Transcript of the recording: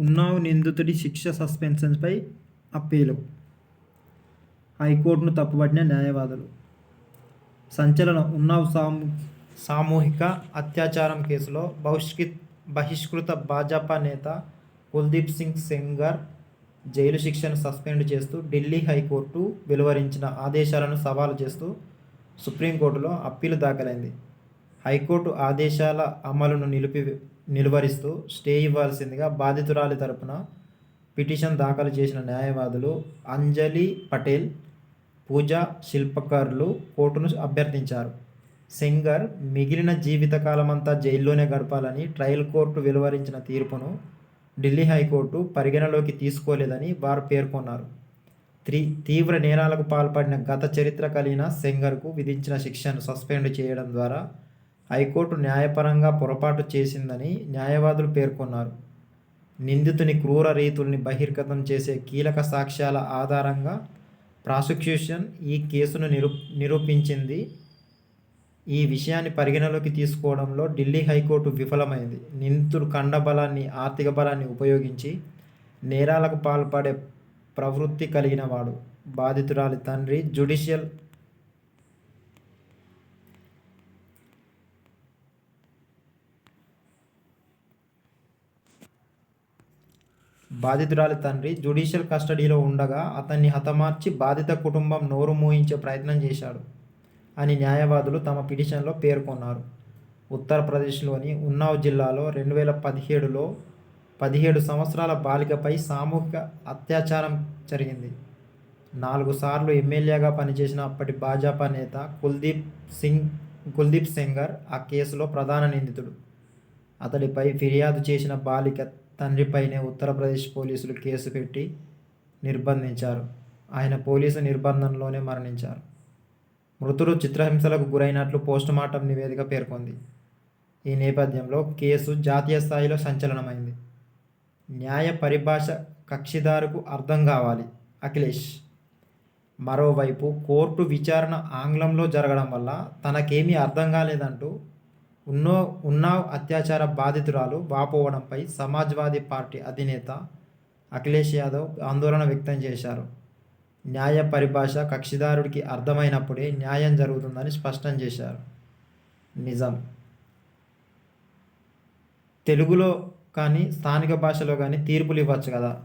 ఉన్నావ్ నిందితుడి శిక్ష సస్పెన్షన్పై అప్పీలు. హైకోర్టును తప్పుపట్టిన న్యాయవాదులు. సంచలనం ఉన్నావ్ సాము సామూహిక అత్యాచారం కేసులో బహిష్కృత బహిష్కృత భాజపా నేత కుల్దీప్ సింగ్ సెంగర్ జైలు శిక్షను సస్పెండ్ చేస్తూ ఢిల్లీ హైకోర్టు వెలువరించిన ఆదేశాలను సవాలు చేస్తూ సుప్రీంకోర్టులో అప్పీలు దాఖలైంది. హైకోర్టు ఆదేశాల అమలును నిలిపి నిలువరిస్తూ స్టే ఇవ్వాల్సిందిగా బాధితురాలి తరపున పిటిషన్ దాఖలు చేసిన న్యాయవాదులు అంజలి పటేల్ పూజా శిల్పకారులు కోర్టును అభ్యర్థించారు. సింగర్ మిగిలిన జీవితకాలమంతా జైల్లోనే గడపాలని ట్రయల్ కోర్టు వెలువరించిన తీర్పును ఢిల్లీ హైకోర్టు పరిగణలోకి తీసుకోలేదని వారు పేర్కొన్నారు. త్రీ తీవ్ర నేరాలకు పాల్పడిన గత చరిత్ర కలిగిన సెంగర్కు విధించిన శిక్షను సస్పెండ్ చేయడం ద్వారా హైకోర్టు న్యాయపరంగా పొరపాటు చేసిందని న్యాయవాదులు పేర్కొన్నారు. నిందితుని క్రూర రీతుల్ని బహిర్గతం చేసే కీలక సాక్ష్యాల ఆధారంగా ప్రాసిక్యూషన్ ఈ కేసును నిరూ నిరూపించింది. ఈ విషయాన్ని పరిగణలోకి తీసుకోవడంలో ఢిల్లీ హైకోర్టు విఫలమైంది. నిందితుడు కండ బలాన్ని ఆర్థిక బలాన్ని ఉపయోగించి నేరాలకు పాల్పడే ప్రవృత్తి కలిగిన వాడు. బాధితురాలి తండ్రి జ్యుడిషియల్ బాధితురాలి తండ్రి జుడిషియల్ కస్టడీలో ఉండగా అతన్ని హతమార్చి బాధిత కుటుంబం నోరు మూయించే ప్రయత్నం చేశాడు అని న్యాయవాదులు తమ పిటిషన్లో పేర్కొన్నారు. ఉత్తరప్రదేశ్లోని ఉన్నావ్ జిల్లాలో రెండు వేల పదిహేడులో పదిహేడు సంవత్సరాల బాలికపై సామూహిక అత్యాచారం జరిగింది. నాలుగు సార్లు ఎమ్మెల్యేగా పనిచేసిన అప్పటి భాజపా నేత కుల్దీప్ సింగ్ కుల్దీప్ సెంగర్ ఆ కేసులో ప్రధాన నిందితుడు. అతడిపై ఫిర్యాదు చేసిన బాలిక తండ్రిపైనే ఉత్తరప్రదేశ్ పోలీసులు కేసు పెట్టి నిర్బంధించారు. ఆయన పోలీసు నిర్బంధంలోనే మరణించారు. మృతుడు చిత్రహింసలకు గురైనట్లు పోస్టుమార్టం నివేదిక పేర్కొంది. ఈ నేపథ్యంలో కేసు జాతీయ స్థాయిలో సంచలనమైంది. న్యాయ పరిభాష కక్షిదారుకు అర్థం కావాలి. అఖిలేష్ మరోవైపు కోర్టు విచారణ ఆంగ్లంలో జరగడం వల్ల తనకేమీ అర్థం కాలేదంటూ ఉన్నో ఉన్నావ్ అత్యాచార బాధితురాలు వాపోవడంపై సమాజ్వాదీ పార్టీ అధినేత అఖిలేష్ యాదవ్ ఆందోళన వ్యక్తం చేశారు. న్యాయ పరిభాష కక్షిదారుడికి అర్థమైనప్పుడే న్యాయం జరుగుతుందని స్పష్టం చేశారు. నిజం. తెలుగులో కానీ స్థానిక భాషలో కానీ తీర్పులు ఇవ్వచ్చు కదా?